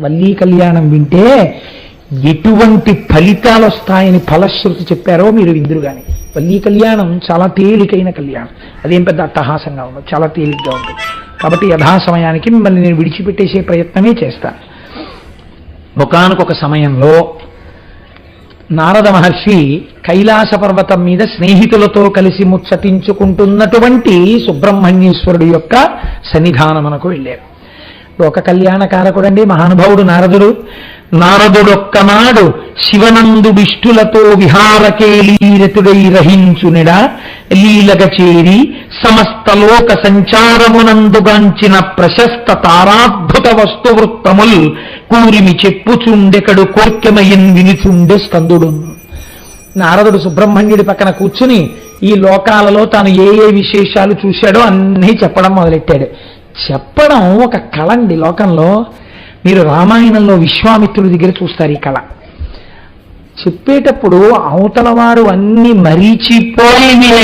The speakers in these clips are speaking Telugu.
వల్లీ కళ్యాణం వింటే ఎటువంటి ఫలితాలు వస్తాయని ఫలశ్రుతి చెప్పారో మీరు విందురు కానీ వల్లీ కళ్యాణం చాలా తేలికైన కళ్యాణం. అదేం పెద్ద అట్టహాసంగా ఉండదు చాలా తేలిగ్గా ఉంటుంది కాబట్టి యథాసమయానికి మిమ్మల్ని నేను విడిచిపెట్టేసే ప్రయత్నమే చేస్తాను ఒకనకొక సమయంలో నారద మహర్షి కైలాస పర్వతం మీద స్నేహితులతో కలిసి ముచ్చటించుకుంటున్నటువంటి సుబ్రహ్మణ్యేశ్వరుడు యొక్క సన్నిధానమునకు వెళ్ళారు. లోక కళ్యాణకారకుడండి మహానుభావుడు నారదుడు. నారదుడొక్కనాడు శివనందు విష్ణులతో విహారకేలీరతుడై రహించునిడ లీలగ చేరి సమస్త లోక సంచారమునందుగాంచిన ప్రశస్త తారాద్భుత వస్తువృత్తముల్ కూరిమి చెప్పుచుండెకడు కోర్కెమయన్ వినిచుండె స్కందుడు. నారదుడు సుబ్రహ్మణ్యుడి పక్కన కూర్చుని ఈ లోకాలలో తాను ఏ ఏ విశేషాలు చూశాడో అన్నీ చెప్పడం మొదలెట్టాడు. చెప్పడం ఒక కళ అండి లోకంలో. మీరు రామాయణంలో విశ్వామిత్రుడి దగ్గర చూస్తారు ఈ కళ. చెప్పేటప్పుడు అవతల వారు అన్ని మరీచిపోయి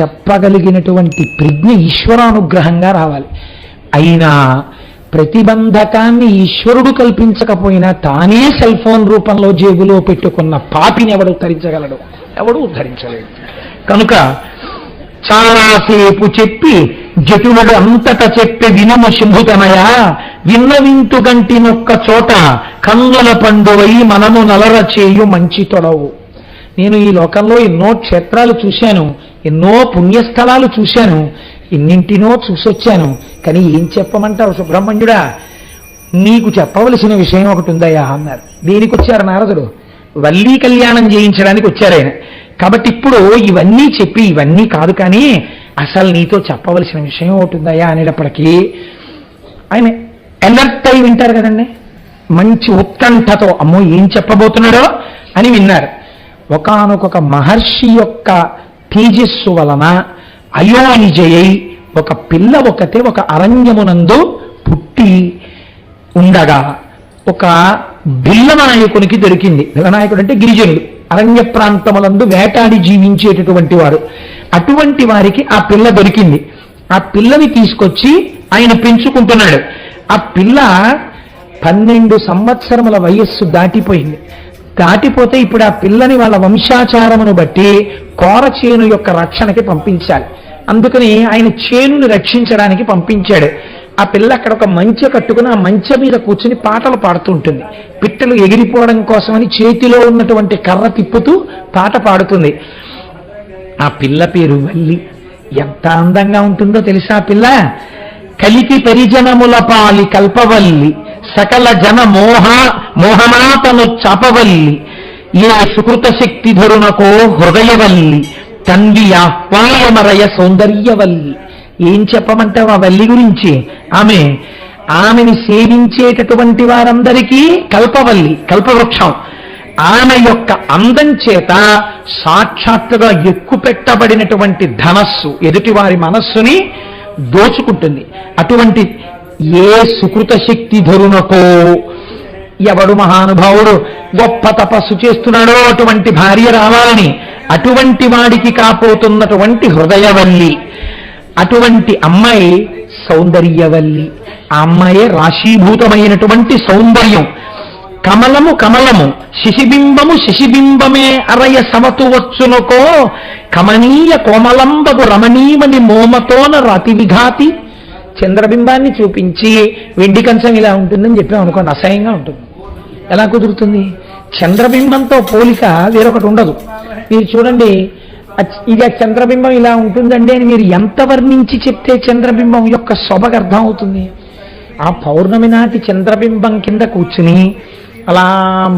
చెప్పగలిగినటువంటి ప్రజ్ఞ ఈశ్వరానుగ్రహంగా రావాలి. అయినా ప్రతిబంధకాన్ని ఈశ్వరుడు కల్పించకపోయినా తానే సెల్ ఫోన్ రూపంలో జేబులో పెట్టుకున్న పాపిని ఎవడు ఉద్ధరించగలడు? ఎవడు ఉద్ధరించలేడు. కనుక చాలాసేపు చెప్పి జటునుడు అంతట చెప్పి వినమ శుభుతనయ విన్నవింతు గంటినొక్క చోట కందుల పండువై మనము నలర చేయు మంచి తొడవు. నేను ఈ లోకంలో ఎన్నో క్షేత్రాలు చూశాను ఎన్నో పుణ్యస్థలాలు చూశాను ఎన్నింటినో చూసొచ్చాను కానీ ఏం చెప్పమంటావు సుబ్రహ్మణ్యుడా? నీకు చెప్పవలసిన విషయం ఒకటి ఉందయ్యా అన్నారు. దేనికి వచ్చారు నారదుడు? వల్లీ కళ్యాణం చేయించడానికి వచ్చారు ఆయన. కాబట్టి ఇప్పుడు ఇవన్నీ చెప్పి ఇవన్నీ కాదు కానీ అసలు నీతో చెప్పవలసిన విషయం ఒకటి అనేటప్పటికీ ఆయన ఎలర్ట్ అయి వింటారు కదండి. మంచి ఉత్కంఠతో అమ్మో ఏం చెప్పబోతున్నాడో అని విన్నారు. ఒకానొక మహర్షి యొక్క తేజస్సు వలన అయోనిజయై ఒక పిల్ల ఒకతే ఒక అరణ్యమునందు పుట్టి ఉండగా ఒక బిల్లనాయకునికి దొరికింది. బిల్లనాయకుడు అంటే గిరిజనుడు. అరణ్య ప్రాంతములందు వేటాడి జీవించేటటువంటి వారు అటువంటి వారికి ఆ పిల్ల దొరికింది. ఆ పిల్లని తీసుకొచ్చి ఆయన పెంచుకుంటున్నాడు. ఆ పిల్ల పన్నెండు సంవత్సరముల వయస్సు దాటిపోయింది. దాటిపోతే ఇప్పుడు ఆ పిల్లని వాళ్ళ వంశాచారమును బట్టి కోర చేను యొక్క రక్షణకి పంపించాలి. అందుకని ఆయన చేనుని రక్షించడానికి పంపించాడు. ఆ పిల్ల అక్కడ ఒక మంచె కట్టుకుని ఆ మంచె మీద కూర్చుని పాటలు పాడుతూ ఉంటుంది పిట్టలు ఎగిరిపోవడం కోసమని చేతిలో ఉన్నటువంటి కర్ర తిప్పుతూ పాట పాడుతుంది. ఆ పిల్ల పేరు వల్లి. ఎంత అందంగా ఉంటుందో తెలుసా పిల్ల? కలికి పరిజనముల పాలి కల్పవల్లి. సకల జన మోహ మోహమాతను చాపవల్లి. ఏ సుకృత శక్తి ధరునకో హృదయవల్లి. తన్వి ఆహ్వాయమరయ సౌందర్యవల్లి. ఏం చెప్పమంటావు ఆ వల్లి గురించి? ఆమె ఆమెని సేవించేటటువంటి వారందరికీ కల్పవల్లి కల్పవృక్షం. ఆమె యొక్క అందం చేత సాక్షాత్తుగా ఎక్కు పెట్టబడినటువంటి ధనస్సు ఎదుటివారి మనస్సుని దోచుకుంటుంది. అటువంటి ఏ సుకృత శక్తి ధరునకో ఎవడు మహానుభావుడు గొప్ప తపస్సు చేస్తున్నాడో అటువంటి భార్య రావాలని అటువంటి వాడికి కాపోతున్నటువంటి హృదయవల్లి. అటువంటి అమ్మాయి సౌందర్యవల్లి. ఆ అమ్మాయే రాశీభూతమైనటువంటి సౌందర్యం. కమలము కమలము శిశిబింబము శిశిబింబమే అరయ సమతు వచ్చునుకో. కమనీయ కోమలంబగు రమణీమని మోమతోన రతి విఘాతి. చంద్రబింబాన్ని చూపించి వెండి కంచం ఇలా ఉంటుందని చెప్పాం అనుకోండి అసహ్యంగా ఉంటుంది. ఎలా కుదురుతుంది? చంద్రబింబంతో పోలిక వేరొకటి ఉండదు. మీరు చూడండి ఇది ఆ చంద్రబింబం ఇలా ఉంటుందండి అని మీరు ఎంత వర్ణించి చెప్తే చంద్రబింబం యొక్క శోభకు అర్థం అవుతుంది ఆ పౌర్ణమి నాటి చంద్రబింబం కింద కూర్చుని అలా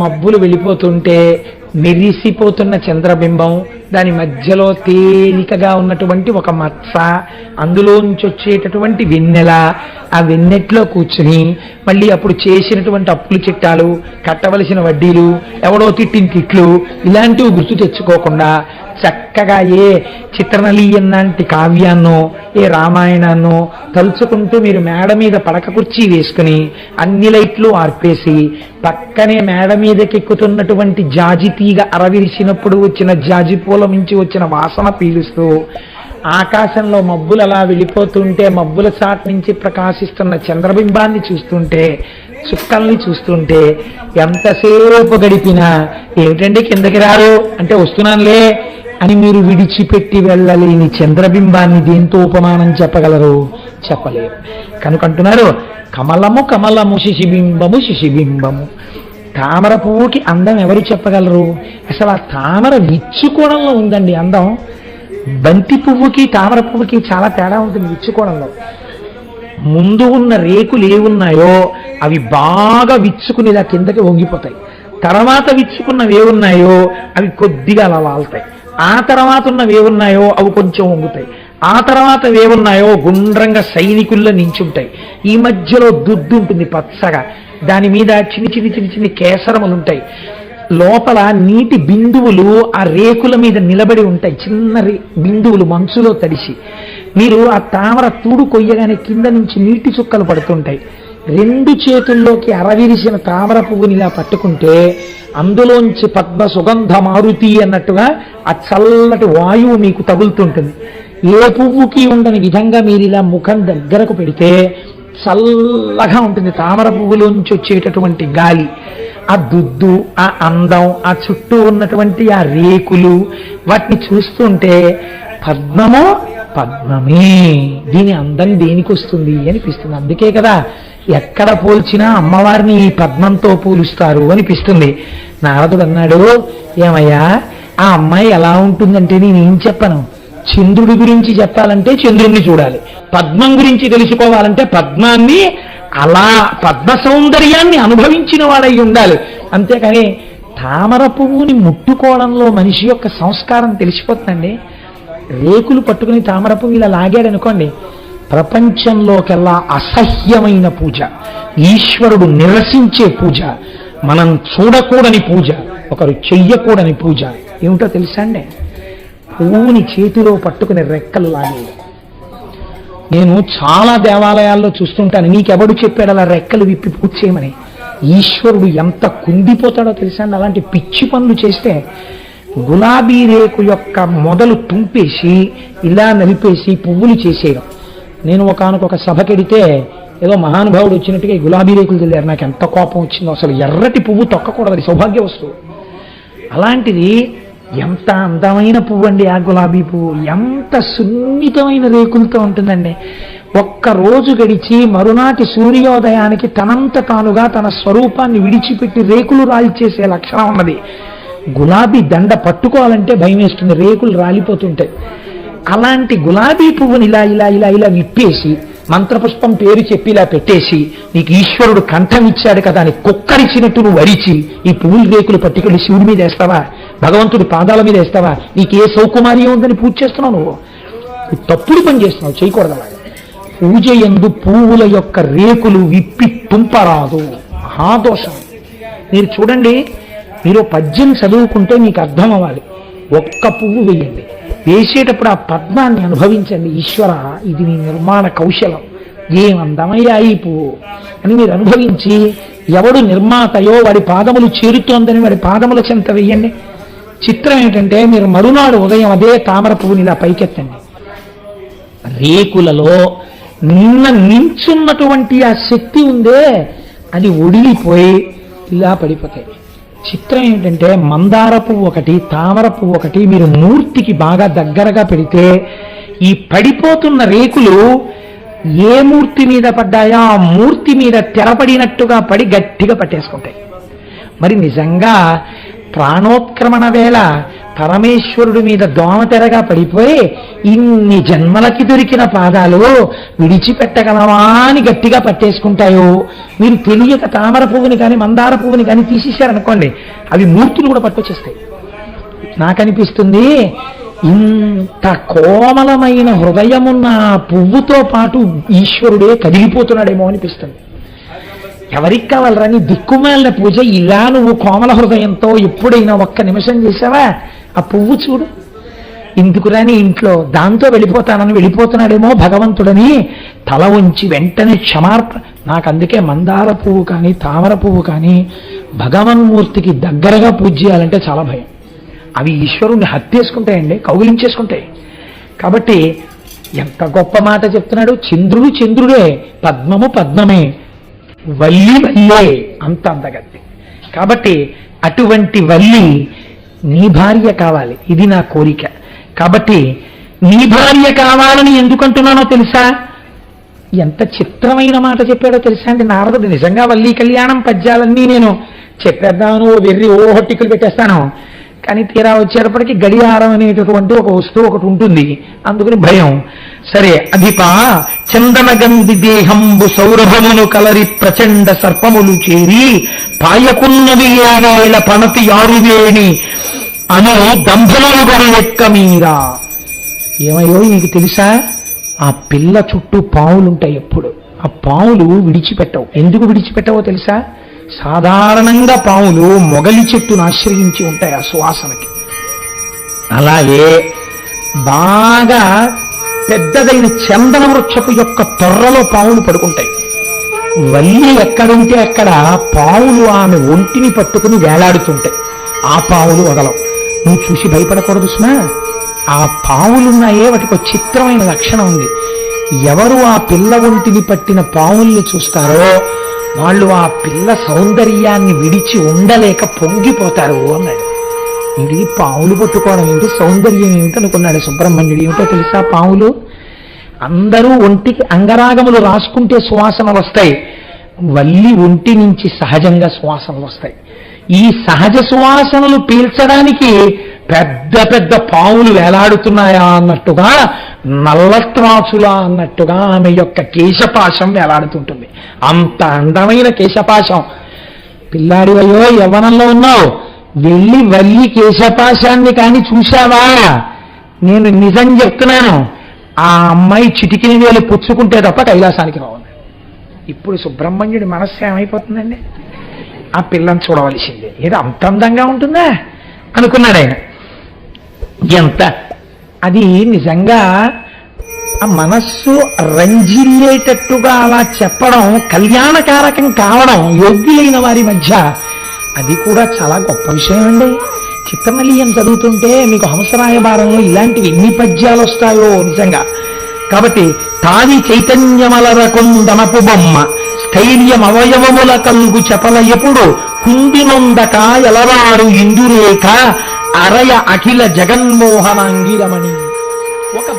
మబ్బులు వెళ్ళిపోతుంటే మెరిసిపోతున్న చంద్రబింబం దాని మధ్యలో తేలికగా ఉన్నటువంటి ఒక మత్స అందులోంచి వచ్చేటటువంటి వెన్నెల ఆ వెన్నెట్లో కూర్చుని మళ్ళీ అప్పుడు చేసినటువంటి అప్పులు చిట్టాలు కట్టవలసిన వడ్డీలు ఎవడో తిట్టిన తిట్లు ఇలాంటివి గుర్తు తెచ్చుకోకుండా చక్కగా ఏ చిత్రనలీయం లాంటి కావ్యాన్నో ఏ రామాయణాన్నో తలుచుకుంటూ మీరు మేడ మీద పడక కుర్చీ వేసుకుని అన్ని లైట్లు ఆర్పేసి పక్కనే మేడ మీదకి ఎక్కుతున్నటువంటి జాజి తీగ అరవిరిసినప్పుడు వచ్చిన జాజి పూల నుంచి వచ్చిన వాసన పీలుస్తూ ఆకాశంలో మబ్బులు అలా వెళ్ళిపోతుంటే మబ్బుల చాట్ నుంచి ప్రకాశిస్తున్న చంద్రబింబాన్ని చూస్తుంటే చుక్కల్ని చూస్తుంటే ఎంతసేపు గడిపినా ఏమిటండి కిందకి రారు? అంటే వస్తున్నానులే అని మీరు విడిచిపెట్టి వెళ్ళలేని చంద్రబింబాన్ని దేంతో ఉపమానం చెప్పగలరు? చెప్పలేరు కనుక అంటున్నారు కమలము కమలము శిశిబింబము శిశిబింబము. తామర పువ్వుకి అందం ఎవరు చెప్పగలరు? అసలు ఆ తామర విచ్చుకోణంలో ఉందండి అందం. బంతి పువ్వుకి తామర పువ్వుకి చాలా తేడా ఉంటుంది విచ్చుకోణంలో. ముందు ఉన్న రేకులు ఏవున్నాయో అవి బాగా విచ్చుకుని ఇలా కిందకి వంగిపోతాయి. తర్వాత విచ్చుకున్నవి ఏవున్నాయో అవి కొద్దిగా అలా వాళ్తాయి. ఆ తర్వాత ఉన్నవి ఏమున్నాయో అవి కొంచెం వంగుతాయి. ఆ తర్వాత ఏమున్నాయో గుండ్రంగా సైనికుల్లో నించుంటాయి. ఈ మధ్యలో దుద్దు ఉంటుంది పచ్చగా. దాని మీద చిన్ని చిన్ని చిన్ని చిన్ని కేసరములు ఉంటాయి. లోపల నీటి బిందువులు ఆ రేకుల మీద నిలబడి ఉంటాయి. చిన్న రే- బిందువులు మంచులో తడిసి. మీరు ఆ తామర తూడు కొయ్యగానే కింద నుంచి నీటి చుక్కలు పడుతుంటాయి. రెండు చేతుల్లోకి అరవిరిసిన తామర పువ్వుని ఇలా పట్టుకుంటే అందులోంచి పద్మ సుగంధ మారుతి అన్నట్టుగా ఆ చల్లటి వాయువు మీకు తగులుతుంటుంది. ఏ పువ్వుకి ఉండని విధంగా మీరు ఇలా ముఖం దగ్గరకు పెడితే చల్లగా ఉంటుంది. తామర పువ్వులోంచి వచ్చేటటువంటి గాలి ఆ దుద్దు ఆ అందం ఆ చుట్టూ ఉన్నటువంటి ఆ రేకులు వాటిని చూస్తుంటే పద్మము పద్మమే దీని అందం దేనికి వస్తుంది అనిపిస్తుంది. అందుకే కదా ఎక్కడ పోల్చినా అమ్మవారిని ఈ పద్మంతో పోలుస్తారు అనిపిస్తుంది. నారదుడు అన్నాడు ఏమయ్యా ఆ అమ్మాయి ఎలా ఉంటుందంటే నేనేం చెప్పను. చంద్రుడి గురించి చెప్పాలంటే చంద్రుడిని చూడాలి. పద్మం గురించి తెలుసుకోవాలంటే పద్మాన్ని అలా పద్మ సౌందర్యాన్ని అనుభవించిన వాడై ఉండాలి. అంతేకాని తామర పువ్వుని ముట్టుకోవడంలో మనిషి యొక్క సంస్కారం తెలిసిపోతుందండి. రేకులు పట్టుకుని తామర పువ్వు ఇలా లాగాడనుకోండి ప్రపంచంలోకెల్లా అసహ్యమైన పూజ ఈశ్వరుడు నిరసించే పూజ మనం చూడకూడని పూజ ఒకరు చెయ్యకూడని పూజ ఏమిటో తెలుసా అండి? పువ్వుని చేతిలో పట్టుకుని రెక్కలు లాగేది నేను చాలా దేవాలయాల్లో చూస్తుంటాను నీకెవడు చెప్పాడు అలా రెక్కలు విప్పి పూజ చేయమని? ఈశ్వరుడు ఎంత కుందిపోతాడో తెలుసా అండి? అలాంటి పిచ్చి పనులు చేస్తే గులాబీ రేకు యొక్క మొదలు తుంపేసి ఇలా నలిపేసి పువ్వులు చేసేయడం. నేను ఒకనకొక సభకెడితే ఏదో మహానుభావుడు వచ్చినట్టుగా ఈ గులాబీ రేకులు తెలియారు నాకు ఎంత కోపం వచ్చిందో అసలు ఎర్రటి పువ్వు తొక్కకూడదు అది సౌభాగ్య వస్తువు. అలాంటిది ఎంత అందమైన పువ్వు అండి ఆ గులాబీ పువ్వు. ఎంత సున్నితమైన రేకులతో ఉంటుందండి. ఒక్క రోజు గడిచి మరునాటి సూర్యోదయానికి తనంత తానుగా తన స్వరూపాన్ని విడిచిపెట్టి రేకులు రాల్చేసే లక్షణం ఉన్నది. గులాబీ దండ పట్టుకోవాలంటే భయం వేస్తుంది రేకులు రాలిపోతుంటాయి అలాంటి గులాబీ పువ్వుని ఇలా ఇలా ఇలా ఇలా విప్పేసి మంత్రపుష్పం పేరు చెప్పి ఇలా పెట్టేసి నీకు ఈశ్వరుడు కంఠం ఇచ్చాడు కదా అని కుక్కరిచ్చినట్టు నువ్వు వరిచి ఈ పువ్వులు రేకులు పట్టుకెళ్ళి శివుడి మీద వేస్తావా? భగవంతుడి పాదాల మీద వేస్తావా? నీకు ఏ సౌకుమార్యం ఉందని పూజ చేస్తున్నావు నువ్వు? నువ్వు తప్పుడు పని చేస్తున్నావు చేయకూడదు అలాగే. పూజ ఎందు పువ్వుల యొక్క రేకులు విప్పి తుంపరాదు. మహాదోషం మీరు చూడండి మీరు పద్యం చదువుకుంటే మీకు అర్థం అవ్వాలి. ఒక్క పువ్వు వేయండి వేసేటప్పుడు ఆ పద్మాన్ని అనుభవించండి. ఈశ్వర ఇది నీ నిర్మాణ కౌశలం. ఏం అందమయ్యా ఈ పువ్వు అని మీరు అనుభవించి ఎవడు నిర్మాతయో వాడి పాదములు చేరుతోందని వాడి పాదముల చెంత వేయండి చిత్రం ఏంటంటే మీరు మరునాడు ఉదయం అదే తామర పువ్వుని ఇలా పైకెత్తండి. రేకులలో నిన్న నించున్నటువంటి ఆ శక్తి ఉందే అది ఒడిలిపోయి ఇలా పడిపోతాయి. చిత్రం ఏంటంటే మందార పువ్వు ఒకటి తామర పువ్వు ఒకటి మీరు మూర్తికి బాగా దగ్గరగా పెడితే ఈ పడిపోతున్న రేకులు ఏ మూర్తి మీద పడ్డాయో ఆ మూర్తి మీద తెరపడినట్టుగా పడి గట్టిగా పట్టేసుకుంటాయి. మరి నిజంగా ప్రాణోత్క్రమణ వేళ పరమేశ్వరుడి మీద దోమతెరగా పడిపోయి ఇన్ని జన్మలకి దొరికిన పాదాలు విడిచిపెట్టగలవా అని గట్టిగా పట్టేసుకుంటాయో? మీరు తెలియక తామర పువ్వుని కానీ మందార పువ్వుని కానీ తీసేశారనుకోండి అవి మూర్తులు కూడా పట్టుకొచ్చేస్తాయి. నాకనిపిస్తుంది ఇంత కోమలమైన హృదయమున్న పువ్వుతో పాటు ఈశ్వరుడే కదిలిపోతున్నాడేమో అనిపిస్తుంది. ఎవరికి కావాలరా నీ దిక్కుమాలిన పూజ ఇలా నువ్వు కోమల హృదయంతో ఎప్పుడైనా ఒక్క నిమిషం చేసావా? ఆ పువ్వు చూడు. ఇందుకురాని ఇంట్లో దాంతో వెళ్ళిపోతానని వెళ్ళిపోతున్నాడేమో భగవంతుడని తల ఉంచి వెంటనే క్షమార్ప నాకు అందుకే మందార పువ్వు కానీ తామర పువ్వు కానీ భగవన్మూర్తికి దగ్గరగా పూజ చేయాలంటే చాలా భయం. అవి ఈశ్వరుణ్ణి హత్యేసుకుంటాయండి కౌగిలించేసుకుంటాయి. కాబట్టి ఎంత గొప్ప మాట చెప్తున్నాడు? చంద్రుడు చంద్రుడే పద్మము పద్మమే. వల్లి వల్లే అంత అందగత్తి కాబట్టి అటువంటి వల్లి నీ భార్య కావాలి. ఇది నా కోరిక. కాబట్టి నీ భార్య కావాలని ఎందుకంటున్నానో తెలుసా? ఎంత చిత్రమైన మాట చెప్పాడో తెలుసా అండి? నారదుడు నిజంగా వల్లి కళ్యాణం పద్యాలన్నీ నేను చెప్పేద్దామను ఓ వెర్రి ఓ హొట్టికలు పెట్టేస్తాను. కానీ తీరా వచ్చేటప్పటికి గడియారం అనేటటువంటి ఒక వస్తువు ఒకటి ఉంటుంది. అందుకని భయం. సరే అధిప చందనగంధి దేహంబు సౌరభమును కలరి ప్రచండ సర్పములు చేరి పాయకున్నవి ఏవేళ పనతి యారువేణి అను దంభలు ఎక్క మీరా. ఏమయ్యో నీకు తెలుసా? ఆ పిల్ల చుట్టూ పావులుంటాయి ఎప్పుడు. ఆ పావులు విడిచిపెట్టవు. ఎందుకు విడిచిపెట్టవో తెలుసా? సాధారణంగా పావులు మొగలి చెట్టును ఆశ్రయించి ఉంటాయి ఆ సువాసనకి. అలాగే బాగా పెద్దదైన చందన వృక్షపు యొక్క తొర్రలో పావులు పడుకుంటాయి. వల్లి ఎక్కడుంటే అక్కడ పావులు ఆమె ఒంటిని పట్టుకుని వేలాడుతుంటాయి. ఆ పావులు వదలవు. నువ్వు చూసి భయపడకూడదు సుమా. ఆ పావులున్నాయే వాటికి ఒక చిత్రమైన లక్షణం ఉంది. ఎవరు ఆ పిల్ల ఒంటిని పట్టిన పావుల్ని చూస్తారో వాళ్ళు ఆ పిల్ల సౌందర్యాన్ని విడిచి ఉండలేక పొంగిపోతారు అన్నాడు. ఇది పావులు పట్టుకోవడం ఏమిటి సౌందర్యం ఏమిటి అనుకున్నాడు సుబ్రహ్మణ్యుడు. ఏమిటో తెలుసా పావులు అందరూ ఒంటికి అంగరాగములు రాసుకుంటే సువాసన వస్తాయి. వల్లి ఒంటి నుంచి సహజంగా సువాసనలు వస్తాయి. ఈ సహజ సువాసనలు పీల్చడానికి పెద్ద పెద్ద పాములు వేలాడుతున్నాయా అన్నట్టుగా నల్లట్రాచులా అన్నట్టుగా ఆమె యొక్క కేశపాశం వేలాడుతుంటుంది. అంత అందమైన కేశపాశం. పిల్లాడివయ్యో యవనంలో ఉన్నావు. వెళ్ళి వల్లి కేశపాశాన్ని కానీ చూశావా? నేను నిజం చెప్తున్నాను. ఆ అమ్మాయి చిటికిని వేలు పుచ్చుకుంటే తప్ప కైలాసానికి రావాలి ఇప్పుడు సుబ్రహ్మణ్యుడి మనస్సు ఏమైపోతుందండి? ఆ పిల్లని చూడవలసిందే. ఏదో అంత అందంగా ఉంటుందా? అనుకున్నాడు ఆయన. ఎంత? అది నిజంగా ఆ మనస్సు రంజిల్లేటట్టుగా అలా చెప్పడం కళ్యాణకారకం కావడం యోగ్యులైన వారి మధ్య అది కూడా చాలా గొప్ప విషయం అండి చిత్తమలీయం చదువుతుంటే మీకు హంసరాయ భారంలో ఇలాంటివి ఎన్ని పద్యాలు వస్తాయో నిజంగా. కాబట్టి తావి చైతన్యమలరకుందనపు బొమ్మ స్థైర్యం అవయవముల కలుగు చెప్పల ఎప్పుడు కుందినొందక ఎలరాడు ఇందురేక అరయ అఖిల జగన్మోహనాంగిరమణి. ఒక